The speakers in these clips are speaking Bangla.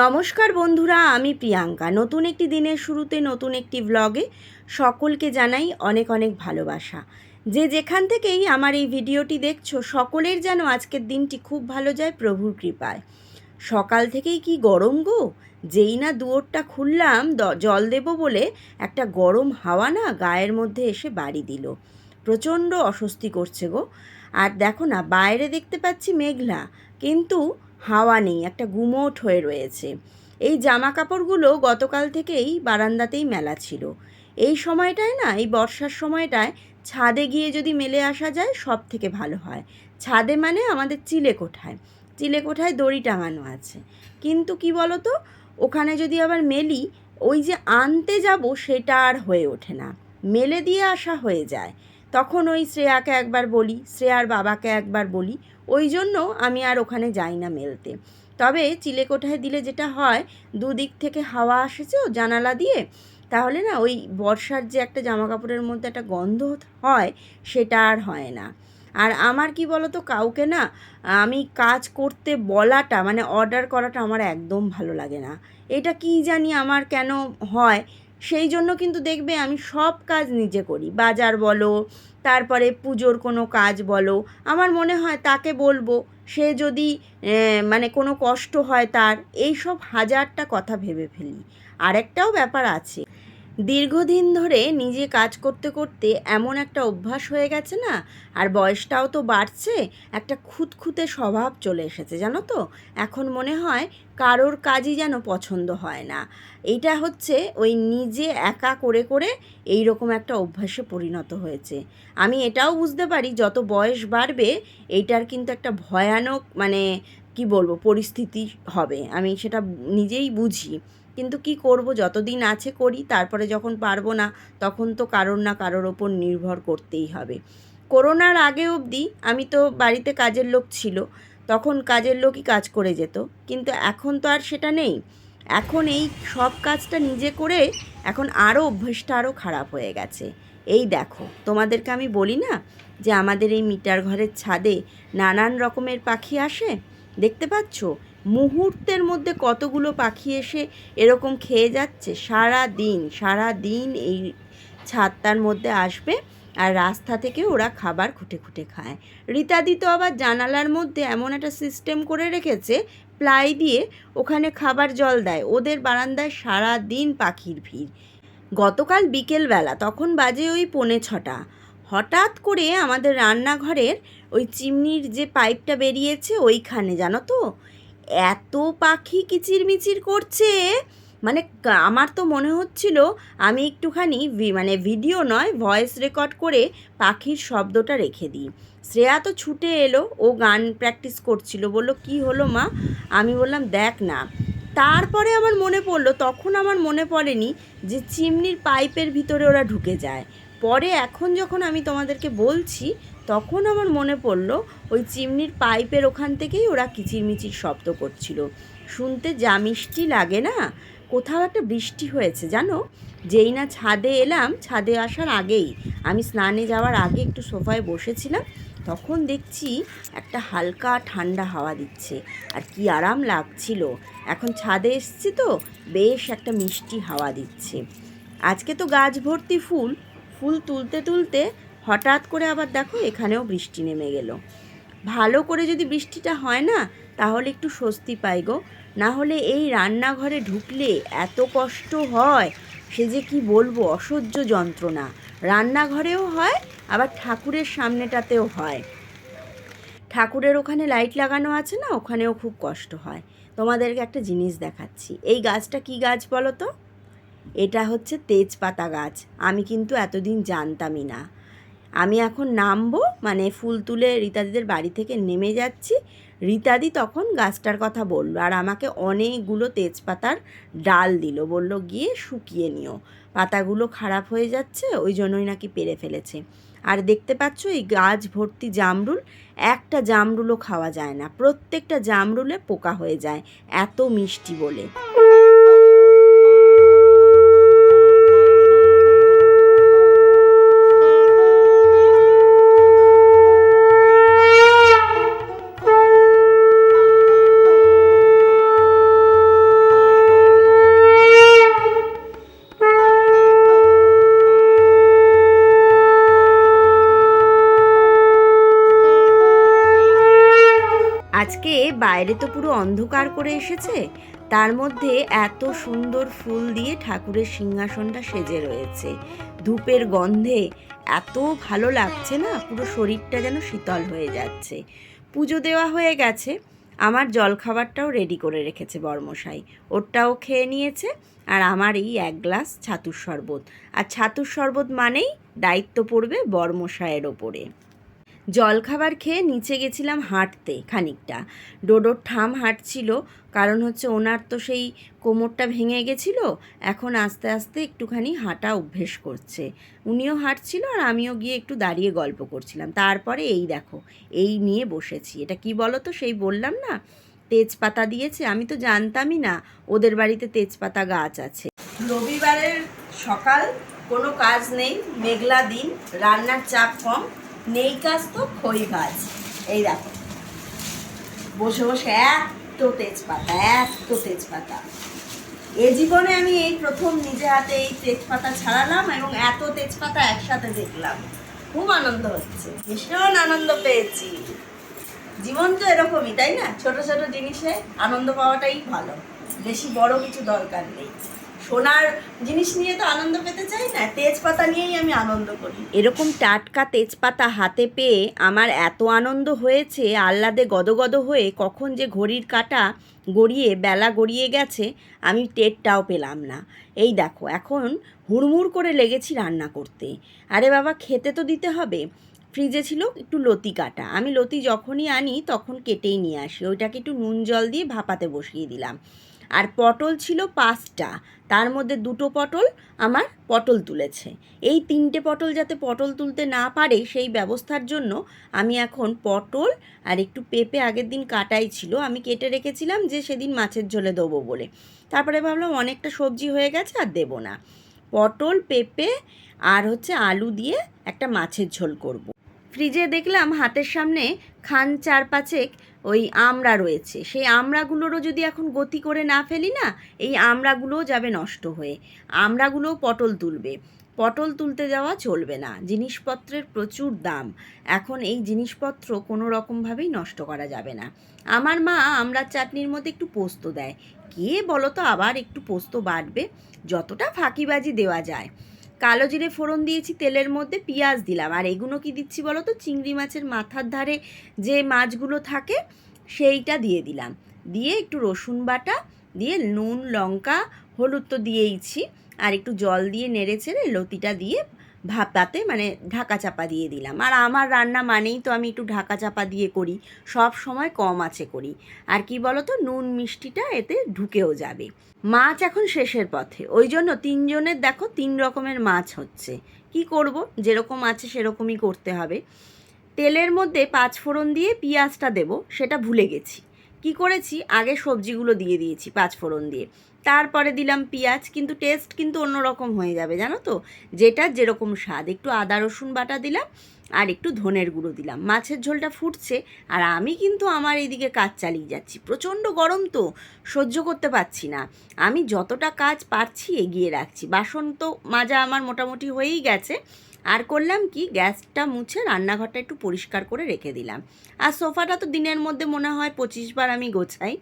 নমস্কার বন্ধুরা, আমি প্রিয়াঙ্কা। নতুন একটি দিনের শুরুতে, নতুন একটি ব্লগে সকলকে জানাই অনেক অনেক ভালোবাসা। যে যেখান থেকেই আমার এই ভিডিওটি দেখছ, সকলের যেন আজকের দিনটি খুব ভালো যায় প্রভুর কৃপায়। সকাল থেকেই কি গরম গো? যেই না দুয়োরটা খুললাম জল দেব বলে একটা গরম হাওয়া না গায়ের মধ্যে এসে বাড়ি দিল। প্রচণ্ড অস্বস্তি করছে গো। আর দেখো না, বাইরে দেখতে পাচ্ছি মেঘলা। কিন্তু হাওয়া নেই, একটা গুমোট হয়ে রয়েছে। এই জামা কাপড়গুলো গতকাল থেকেই বারান্দাতেই মেলা ছিল। এই সময়টায় না, এই বর্ষার সময়টায় ছাদে গিয়ে যদি মেলে আসা যায় সব থেকে ভালো হয়। ছাদে মানে আমাদের চিলে কোঠায় চিলে কোঠায় দড়ি টাঙানো আছে। কিন্তু কি বলো তো ওখানে যদি আবার মেলি, ওই যে আনতে যাব সেটা আর হয়ে ওঠে না। মেলে দিয়ে আসা হয়ে যায়। তখন ওই শ্রেয়াকে একবার বলি, শ্রেয়ার বাবাকে একবার বলি, ওই জন্য আমি আর ওখানে যাই না মেলতে। তবে চিলেকোঠায় দিলে যেটা হয়, দুদিক থেকে হাওয়া আসেছে জানালা দিয়ে, তাহলে না ওই বর্ষার যে একটা জামা কাপড়ের মধ্যে একটা গন্ধ হয়, সেটা আর হয় না। আর আমার কি বলতো, কাউকে না আমি কাজ করতে বলাটা মানে অর্ডার করাটা আমার একদম ভালো লাগে না। এটা কি জানি আমার কেন হয় সেই জন্য কিন্তু দেখবে আমি সব কাজ নিজে করি। বাজার বলো, তারপরে পুজোর কোনো কাজ বলো, আমার মনে হয় তাকে বলব, সে যদি মানে কোনো কষ্ট হয় তার এই সব হাজারটা কথা ভেবে ফেলি। আরেকটাও ব্যাপার আছে দীর্ঘদিন ধরে নিজে কাজ করতে করতে এমন একটা অভ্যাস হয়ে গেছে না? আর বয়সটাও তো বাড়ছে, একটা খুঁতখুঁতে স্বভাব চলে এসেছে, জানো তো? এখন মনে হয় কারোর কাজই যেন পছন্দ হয় না। এইটা হচ্ছে ওই নিজে একা করে করে এই রকম একটা অভ্যাসে পরিণত হয়েছে। আমি এটাও বুঝতে পারি, যত বয়স বাড়বে, এইটার কিন্তু একটা ভয়ানক মানে কি বলব, পরিস্থিতি হবে। আমি সেটা নিজেই বুঝি। কিন্তু কি করব? যতদিন আছে করি, তারপরে যখন পারব না, তখন তো কারোর না কারোর ওপর নির্ভর করতেই হবে। করোনার আগে অবধি আমি তো বাড়িতে কাজের লোক ছিল, তখন কাজের লোকই কাজ করে যেত। কিন্তু এখন তো আর সেটা নেই। এখন এই সব কাজটা নিজে করে এখন আরও অভ্যেসটা আরও খারাপ হয়ে গেছে। এই দেখো, তোমাদেরকে আমি বলি না যে আমাদের এই মিটার ঘরের ছাদে নানান রকমের পাখি আসে? দেখতে পাচ্ছ? মুহূর্তের মধ্যে কতগুলো পাখি এসে এরকম খেয়ে যাচ্ছে? সারা দিন সারা দিন এই ছাদটার মধ্যে আসবে আর রাস্তা থেকে ওরা খাবার খুঁটে খুঁটে খায়। রীতাদি তো আবার জানালার মধ্যে এমন একটা সিস্টেম করে রেখেছে, প্লাই দিয়ে ওখানে খাবার জল দেয়। ওদের বারান্দায় সারা দিন পাখির ভিড়। গতকাল বিকেলবেলা, তখন বাজে ওই পৌনে ছটা। হঠাৎ করে আমাদের রান্নাঘরের ওই চিমনির যে পাইপটা বেরিয়েছে ওইখানে, জানো তো? এত পাখি কিচিরমিচির করছে। মানে আমার তো মনে হচ্ছিল আমি একটুখানি মানে ভিডিও নয়, ভয়েস রেকর্ড করে পাখির শব্দটা রেখে দিই। শ্রেয়া তো ছুটে এলো, ও গান প্র্যাকটিস করছিল, বলল, কি হলো মা? আমি বললাম, দেখ না। তারপরে আমার মনে পড়ল, তখন আমার মনে পড়েনি যে চিমনির পাইপের ভিতরে ওরা ঢুকে যায়। পরে এখন যখন আমি তোমাদেরকে বলছি তখন আমার মনে পড়ল, ওই চিমনির পাইপের ওখান থেকেই ওরা কিচিরমিচির শব্দ করছিল। শুনতে যা মিষ্টি লাগে না, কোথাও একটা বৃষ্টি হয়েছে, জানো? যেই না ছাদে এলাম, ছাদে আসার আগেই। আমি স্নানে যাওয়ার আগে একটু সোফায় বসেছিলাম, তখন দেখছি একটা হালকা ঠান্ডা হাওয়া দিচ্ছে, আর কি আরাম লাগছিল। এখন ছাদে এসছি তো, বেশ একটা মিষ্টি হাওয়া দিচ্ছে। আজকে তো গাছ ভর্তি ফুল ফুল তুলতে তুলতে হঠাৎ করে আবার দেখো এখানেও বৃষ্টি নেমে গেল। ভালো করে যদি বৃষ্টিটা হয় না, তাহলে একটু স্বস্তি পাই গো। না হলে এই রান্নাঘরে ঢুকলে এত কষ্ট হয়, সে যে কি বলব, অসহ্য যন্ত্রণা। রান্নাঘরেও হয়, আবার ঠাকুরের সামনেটাতেও হয়। ঠাকুরের ওখানে লাইট লাগানো আছে না, ওখানেও খুব কষ্ট হয়। তোমাদেরকে একটা জিনিস দেখাচ্ছি। এই গাছটা কি গাছ বলো তো? এটা হচ্ছে তেজপাতা গাছ। আমি কিন্তু এতদিন জানতামই না। আমি এখন নামবো মানে ফুল তুলে রীতাদিদের বাড়ি থেকে নেমে যাচ্ছি। রীতাদি তখন গাছটার কথা বলল আর আমাকে অনেকগুলো তেজপাতার ডাল দিল। বলল, গিয়ে শুকিয়ে নিও। পাতাগুলো খারাপ হয়ে যাচ্ছে, ওই জন্যই নাকি পেরে ফেলেছে। আর দেখতে পাচ্ছ, এই গাছ ভর্তি জামরুল, একটা জামরুলও খাওয়া যায় না। প্রত্যেকটা জামরুলে পোকা হয়ে যায়, এত মিষ্টি বলে। বাইরে তো পুরো অন্ধকার করে এসেছে। তার মধ্যে এত সুন্দর ফুল দিয়ে ঠাকুরের সিংহাসনটা সেজে রয়েছে। ধূপের গন্ধে এত ভালো লাগছে না, পুরো শরীরটা যেন শীতল হয়ে যাচ্ছে। পুজো দেওয়া হয়ে গেছে। আমার জলখাবারটাও রেডি করে রেখেছে বর্মশাই। ওরটাও খেয়ে নিয়েছে আর আমার এই এক গ্লাস ছাতুর শরবত। আর ছাতুর শরবত মানেই দায়িত্ব পড়বে বর্মশায়ের ওপরে। জলখাবার খেয়ে নিচে গেছিলাম হাঁটতে খানিকটা। ডোডোর ঠাম হাঁটছিল, কারণ হচ্ছে ওনার তো সেই কোমরটা ভেঙে গেছিল, এখন আস্তে আস্তে একটুখানি হাঁটা অভ্যেস করছে। উনিও হাঁটছিল আর আমিও গিয়ে একটু দাঁড়িয়ে গল্প করছিলাম। তারপরে এই দেখো, এই নিয়ে বসেছি। এটা কি বলো তো সেই বললাম না, তেজপাতা দিয়েছে। আমি তো জানতামই না, ওদের বাড়িতে তেজপাতা গাছ আছে। রবিবারের সকাল, কোনো কাজ নেই, মেঘলা দিন, রান্নার চাপ কম। নেই কাজ তো খই ভাজ। এই দেখো। বসে বসে এত তেজপাতা এত তেজপাতা। এ জীবনে আমি এই প্রথম নিজে হাতে এই তেজপাতা ছাড়ালাম এবং এত তেজপাতা একসাথে দেখলাম। খুব আনন্দ হচ্ছে। ভীষণ আনন্দ পেয়েছি। জীবন তো এরকমই, তাই না? ছোট ছোট জিনিসে আনন্দ পাওয়াটাই ভালো। বেশি বড় কিছু দরকার নেই। সোনার জিনিস নিয়ে তো আনন্দ পেতে চাই না, তেজপাতা নিয়েই আমি আনন্দ করি। এরকম টাটকা তেজপাতা হাতে পেয়ে আমার এত আনন্দ হয়েছে, আহ্লাদে গদগদ হয়ে কখন যে ঘড়ির কাটা গড়িয়ে, বেলা গড়িয়ে গেছে, আমি টেরটাও পেলাম না। এই দেখো, এখন হুড়মুড় করে লেগেছি রান্না করতে। আরে বাবা, খেতে তো দিতে হবে। ফ্রিজে ছিল একটু লতি কাটা। আমি লতি যখনই আনি তখন কেটেই নিয়ে আসি। ওইটাকে একটু নুন জল দিয়ে ভাপাতে বসিয়ে দিলাম। আর পটল ছিল পাঁচটা। তার মধ্যে দুটো পটল আমার পটল তুলেছে। এই তিনটে পটল যাতে পটল তুলতে না পারে, সেই ব্যবস্থার জন্য আমি এখন পটল আর একটু পেঁপে আগের দিন কাটাই ছিল। আমি কেটে রেখেছিলাম যে সেদিন মাছের ঝোলে দেবো বলে। তারপরে ভাবলাম অনেকটা সবজি হয়ে গেছে আর দেবো না। পটল, পেঁপে আর হচ্ছে আলু দিয়ে একটা মাছের ঝোল করব। ফ্রিজে দেখলাম হাতের সামনে খান চার পাঁচেক ওই আমড়া রয়েছে। সেই আমড়াগুলোরও যদি এখন গতি করে না ফেলি না, এই আমড়াগুলোও যাবে নষ্ট হয়ে। আমড়াগুলোও পটল তুলবে। পটল তুলতে যাওয়া চলবে না। জিনিসপত্রের প্রচুর দাম। এখন এই জিনিসপত্র কোনো রকমভাবেই নষ্ট করা যাবে না। আমার মা আমড়ার চাটনির মধ্যে একটু পোস্ত দেয়। কে বলো তো আবার একটু পোস্ত বাটবে? যতটা ফাঁকিবাজি দেওয়া যায়। কালো জিরে ফোড়ন দিয়েছি, তেলের মধ্যে পেঁয়াজ দিলাম। আর এগুলো কি দিচ্ছি বলো তো চিংড়ি মাছের মাথার ধারে যে মাছগুলো থাকে, সেইটা দিয়ে দিলাম। দিয়ে একটু রসুন বাটা, দিয়ে নুন, লঙ্কা, হলুদ তো দিয়েইছি। আর একটু জল দিয়ে নেড়ে ছেড়ে লতিটা দিয়ে ভাপাতে মানে ঢাকা চাপা দিয়ে দিলাম। আর আমার রান্না মানেই তো আমি একটু ঢাকা চাপা দিয়ে করি, সব সময় কম আছে করি। আর কি বলো তো নুন মিষ্টিটা এতে ঢুকেও যাবে। মাছ এখন শেষের পথে। ওই জন্য তিনজনের দেখো তিন রকমের মাছ হচ্ছে। কি করব? যেরকম আছে সেরকমই করতে হবে। তেলের মধ্যে পাঁচ ফোড়ন দিয়ে পেঁয়াজটা দেব, সেটা ভুলে গেছি। কি করেছি? আগে সবজিগুলো দিয়ে দিয়েছি পাঁচ ফোড়ন দিয়ে। তারপরে দিলাম পেঁয়াজ, কিন্তু টেস্ট কিন্তু অন্যরকম হয়ে যাবে, জানো তো? যেটা যেরকম স্বাদ। একটু আদা, রসুন বাটা দিলাম, আর একটু ধনের গুঁড়ো দিলাম। মাছের ঝোলটা ফুটছে, আর আমি কিন্তু আমার এইদিকে কাজ চালিয়ে যাচ্ছি। প্রচণ্ড গরম তো, সহ্য করতে পারছি না। আমি যতটা কাজ পারছি এগিয়ে রাখছি। বাসন তো মাজা আমার মোটামুটি হয়েই গেছে। আর করলাম কি, গ্যাসটা মুছে রান্নাঘরটা একটু পরিষ্কার করে রেখে দিলাম। আর সোফাটা তো দিনের মধ্যে মনে হয় পঁচিশ বার আমি গোছাই।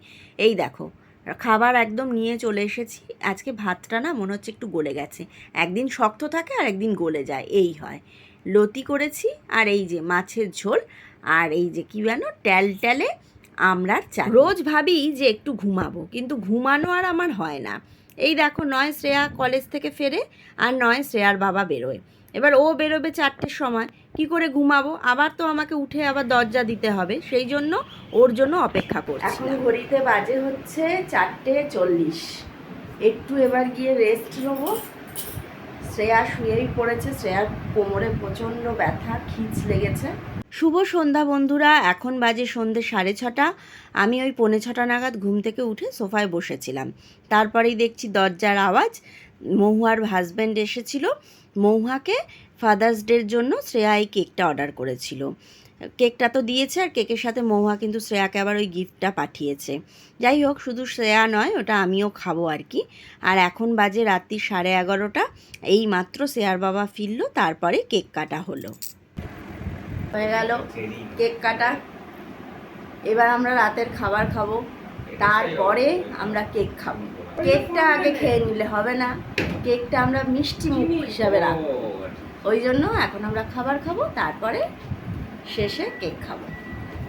এই দেখো খাবার একদম নিয়ে চলে এসেছি। আজকে ভাতটা না মনে হচ্ছে একটু গলে গেছে। একদিন শক্ত থাকে, আর একদিন গলে যায়। এই হয়। লতি করেছি, আর এই যে মাছের ঝোল, আর এই যে কী জানো ট্যাল ট্যালে আমরার চা রোজ ভাবি যে একটু ঘুমাবো, কিন্তু ঘুমানো আর আমার হয় না। এই দেখো, নয় শ্রেয়া কলেজ থেকে ফেরে, আর নয় শ্রেয়ার বাবা বেরোয়। এবার ও বেরোবে চারটের সময়। কি করে ঘুমাবো? আবার তো আমাকে উঠে আবার দরজা দিতে হবে। সেই জন্য ওর জন্য অপেক্ষা করছি এখন ঘড়িতে বাজে হচ্ছে চারটে চল্লিশ। একটু এবার গিয়ে রেস্ট নেব। শ্রেয়া শুয়েই পড়েছে। শ্রেয়ার কোমরে প্রচণ্ড ব্যথা খিচ লেগেছে। শুভ সন্ধ্যা বন্ধুরা এখন বাজে সন্ধে সাড়ে ছটা। আমি ওই পৌনে ছটা নাগাদ ঘুম থেকে উঠে সোফায় বসেছিলাম। তারপরেই দেখছি দরজার আওয়াজ। মহুয়ার হাজব্যান্ড এসেছিল। মহুয়াকে ফাদার্স ডের জন্য শ্রেয়া এই কেকটা অর্ডার করেছিল। কেকটা তো দিয়েছে আর কেকের সাথে মহুয়া কিন্তু শ্রেয়াকে আবার ওই গিফটটা পাঠিয়েছে। যাই হোক, শুধু শ্রেয়া নয়, ওটা আমিও খাব আর কি। আর এখন বাজে রাত্রি সাড়ে এগারোটা, এই মাত্র শ্রেয়ার বাবা ফিরলো, তারপরে কেক কাটা হলো। হয়ে গেল কেক কাটা। এবার আমরা রাতের খাবার খাব, তারপরে আমরা কেক খাব। কেকটা আগে খেয়ে নিলে হবে না। কেকটা আমরা মিষ্টি মুখ হিসাবে রাখব। ওই জন্য এখন আমরা খাবার খাব, তারপরে শেষে কেক খাব।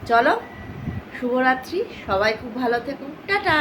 চলো, শুভরাত্রি, সবাই খুব ভালো থেকো। টাটা!